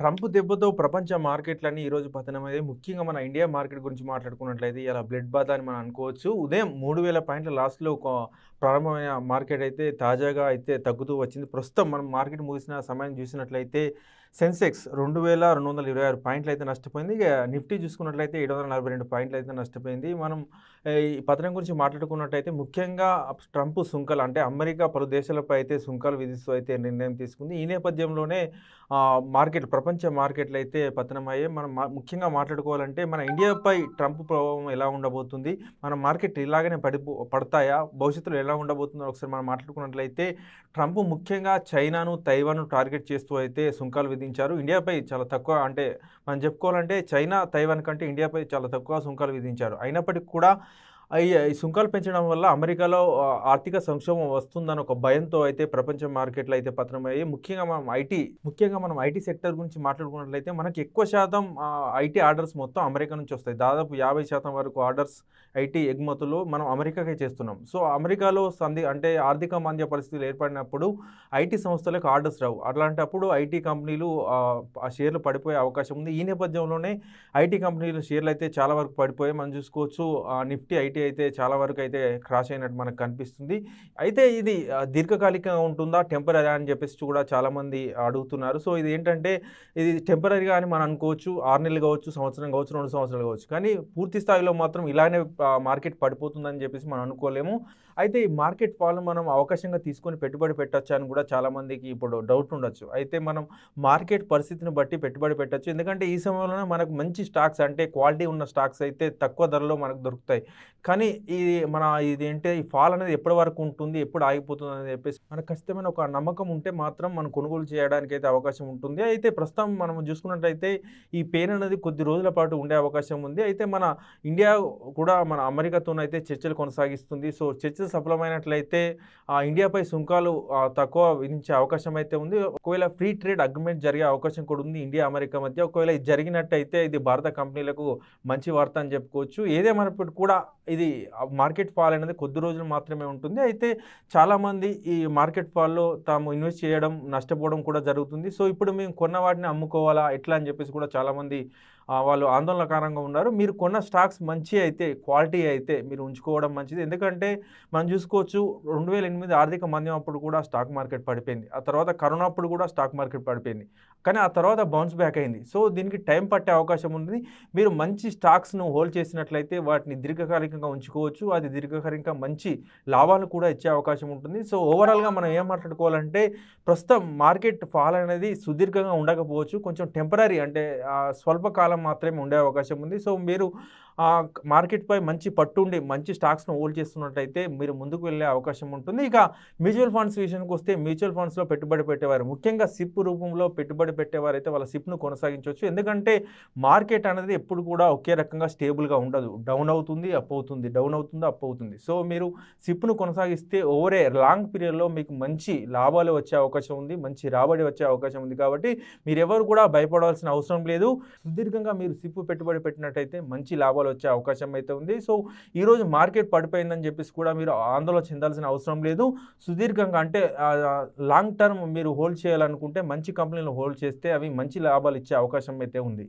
Trump దెబ్బతో ప్రపంచ మార్కెట్లన్నీ ఈరోజు పతనమయ్యాయి. ముఖ్యంగా మన ఇండియా మార్కెట్ గురించి మాట్లాడుకున్నట్లయితే ఇలా బ్లడ్ బాత్ అని మనం అనుకోవచ్చు. ఉదయం మూడు వేల పాయింట్ల లాస్ట్లో ఒక ప్రారంభమైన మార్కెట్ అయితే తాజాగా అయితే తగ్గుతూ వచ్చింది. ప్రస్తుతం మనం మార్కెట్ ముగిసిన సమయం చూసినట్లయితే సెన్సెక్స్ రెండు వేల రెండు వందల ఇరవై ఆరు పాయింట్లు అయితే నష్టపోయింది. ఇక నిఫ్టీ చూసుకున్నట్లయితే ఏడు వందల నలభై రెండు పాయింట్లు అయితే నష్టపోయింది. మనం ఈ పతనం గురించి మాట్లాడుకున్నట్టయితే ముఖ్యంగా ట్రంప్ సుంకాలు అంటే అమెరికా పలు దేశాలపై అయితే సుంకాలు విధిస్తూ అయితే నిర్ణయం తీసుకుంది. ఈ నేపథ్యంలోనే మార్కెట్ ప్రపంచ మార్కెట్లు అయితే పతనమయ్యాయి మనం ముఖ్యంగా మాట్లాడుకోవాలంటే మన ఇండియాపై ట్రంప్ ప్రభావం ఎలా ఉండబోతుంది మన మార్కెట్ ఇలాగనే పడిపో పడతాయా భవిష్యత్తులో ఎలా ఉండబోతుందో ఒకసారి మనం మాట్లాడుకున్నట్లయితే ట్రంప్ ముఖ్యంగా చైనాను తైవాన్ను టార్గెట్ చేస్తూ అయితే సుంకాలు విధించారు. ఇండియాపై చాలా తక్కువ అంటే మనం చెప్పుకోవాలంటే చైనా తైవాన్ కంటే ఇండియాపై చాలా తక్కువ సుంకాలు విధించారు. అయినప్పటికీ కూడా ఈ సుంకాలు పెంచడం వల్ల అమెరికాలో ఆర్థిక సంక్షోభం వస్తుందని ఒక భయంతో అయితే ప్రపంచ మార్కెట్లు అయితే పతనమయ్యాయి. ముఖ్యంగా మనం ఐటీ ముఖ్యంగా మనం ఐటీ సెక్టర్ గురించి మాట్లాడుకున్నట్లయితే మనకి ఎక్కువ శాతం ఐటీ ఆర్డర్స్ మొత్తం అమెరికా నుంచి వస్తాయి. దాదాపు యాభై శాతం వరకు ఆర్డర్స్ ఐటీ ఎగుమతులు మనం అమెరికాకే చేస్తున్నాం. సో అమెరికాలో సంధి అంటే ఆర్థిక మాంద్య పరిస్థితులు ఏర్పడినప్పుడు ఐటీ సంస్థలకు ఆర్డర్స్ రావు. అట్లాంటప్పుడు ఐటీ కంపెనీలు ఆ, షేర్లు పడిపోయే అవకాశం ఉంది. ఈ నేపథ్యంలోనే ఐటీ కంపెనీల షేర్లు అయితే చాలా వరకు పడిపోయాయి. మనం చూసుకోవచ్చు నిఫ్టీ ఐటీ అయితే చాలా వరకు అయితే క్రాష్ అయినట్టు మనకు కనిపిస్తుంది. అయితే ఇది దీర్ఘకాలికంగా ఉంటుందా? టెంపరీ అని చెప్పేసి కూడా చాలామంది అడుగుతున్నారు. సో ఇది ఏంటంటే ఇది టెంపరీగా అని మనం అనుకోవచ్చు ఆరు నెలలు కావచ్చు సంవత్సరం కావచ్చు రెండు సంవత్సరాలు కావచ్చు. కానీ పూర్తి స్థాయిలో మాత్రం ఇలానే మార్కెట్ పడిపోతుందని చెప్పేసి మనం అనుకోలేము. అయితే ఈ మార్కెట్ ఫాల్ మనం అవకాశంగా తీసుకొని పెట్టుబడి పెట్టచ్చు అని కూడా చాలామందికి ఇప్పుడు డౌట్ ఉండొచ్చు. అయితే మనం మార్కెట్ పరిస్థితిని బట్టి పెట్టుబడి పెట్టచ్చు. ఎందుకంటే ఈ సమయంలోనే మనకు మంచి స్టాక్స్ అంటే క్వాలిటీ ఉన్న స్టాక్స్ అయితే తక్కువ ధరలో మనకు దొరుకుతాయి. కానీ ఇది మన ఇది ఏంటి ఈ ఫాల్ అనేది ఎప్పటి వరకు ఉంటుంది ఎప్పుడు ఆగిపోతుంది అని చెప్పేసి మనకు ఖచ్చితమైన ఒక నమ్మకం ఉంటే మాత్రం మనం కొనుగోలు చేయడానికి అయితే అవకాశం ఉంటుంది. అయితే ప్రస్తుతం మనం చూసుకున్నట్టయితే ఈ పెయిన్ అనేది కొద్ది రోజుల పాటు ఉండే అవకాశం ఉంది. అయితే మన ఇండియా కూడా మన అమెరికాతోనైతే చర్చలు కొనసాగిస్తుంది. సో చర్చ సఫలమైనట్లయితే ఆ, ఇండియాపై సుంకాలు తక్కువ విధించే అవకాశం అయితే ఉంది. ఒకవేళ ఫ్రీ ట్రేడ్ అగ్రిమెంట్ జరిగే అవకాశం కూడా ఉంది ఇండియా అమెరికా మధ్య. ఒకవేళ ఇది జరిగినట్టయితే ఇది భారత కంపెనీలకు మంచి వార్త అని చెప్పుకోవచ్చు. ఏదేమైనప్పటికీ కూడా ఇది మార్కెట్ ఫాల్ అనేది కొద్ది రోజులు మాత్రమే ఉంటుంది. అయితే చాలామంది ఈ మార్కెట్ ఫాల్లో తాము ఇన్వెస్ట్ చేయడం నష్టపోవడం కూడా జరుగుతుంది. సో ఇప్పుడు మేము కొన్న వాటిని అమ్ముకోవాలా ఎట్లా అని చెప్పేసి కూడా చాలామంది వాళ్ళు ఆందోళనకరంగా ఉన్నారు. మీరు కొన్న స్టాక్స్ మంచి అయితే క్వాలిటీ అయితే మీరు ఉంచుకోవడం మంచిది. ఎందుకంటే మనం చూసుకోవచ్చు రెండు వేల ఎనిమిది ఆర్థిక మంద్యం అప్పుడు కూడా స్టాక్ మార్కెట్ పడిపోయింది. ఆ తర్వాత కరోనా అప్పుడు కూడా స్టాక్ మార్కెట్ పడిపోయింది. కానీ ఆ తర్వాత బౌన్స్ బ్యాక్ అయింది. సో దీనికి టైం పట్టే అవకాశం ఉంది మీరు మంచి స్టాక్స్ను హోల్డ్ చేసినట్లయితే వాటిని దీర్ఘకాలికంగా ఉంచుకోవచ్చు. అది దీర్ఘకాలికంగా మంచి లాభాలు కూడా ఇచ్చే అవకాశం ఉంటుంది. సో ఓవరాల్గా మనం ఏం మాట్లాడుకోవాలంటే ప్రస్తుతం మార్కెట్ ఫాల్ అనేది సుదీర్ఘంగా ఉండకపోవచ్చు. కొంచెం టెంపరీ అంటే స్వల్పకాలం మాత్రమే ఉండే అవకాశం ఉంది. సో మీరు ఆ, మార్కెట్పై మంచి పట్టుండి మంచి స్టాక్స్ను హోల్డ్ చేస్తున్నట్టయితే మీరు ముందుకు వెళ్ళే అవకాశం ఉంటుంది. ఇక మ్యూచువల్ ఫండ్స్ విషయానికి వస్తే మ్యూచువల్ ఫండ్స్లో పెట్టుబడి పెట్టేవారు. ముఖ్యంగా సిప్ రూపంలో పెట్టుబడి పెట్టేవారైతే వాళ్ళ సిప్ను కొనసాగించవచ్చు. ఎందుకంటే మార్కెట్ అనేది ఎప్పుడు కూడా ఒకే రకంగా స్టేబుల్గా ఉండదు. డౌన్ అవుతుంది అప్ అవుతుంది డౌన్ అవుతుంది అప్ అవుతుంది. సో మీరు సిప్ను కొనసాగిస్తే ఓవరే లాంగ్ పీరియడ్లో మీకు మంచి లాభాలు వచ్చే అవకాశం ఉంది మంచి రాబడి వచ్చే అవకాశం ఉంది కాబట్టి మీరు ఎవరు కూడా భయపడాల్సిన అవసరం లేదు. సుదీర్ఘంగా మీరు సిప్ పెట్టుబడి పెట్టినట్టయితే మంచి లాభాలు వచ్చే అవకాశం అయితే ఉంది. సో ఈరోజు మార్కెట్ పడిపోయిందని చెప్పేసి కూడా మీరు ఆందోళన చెందాల్సిన అవసరం లేదు. సుదీర్ఘంగా అంటే లాంగ్ టర్మ్ మీరు హోల్డ్ చేయాలనుకుంటే మంచి కంపెనీలు హోల్డ్ చేస్తే అవి మంచి లాభాలు ఇచ్చే అవకాశం అయితే ఉంది.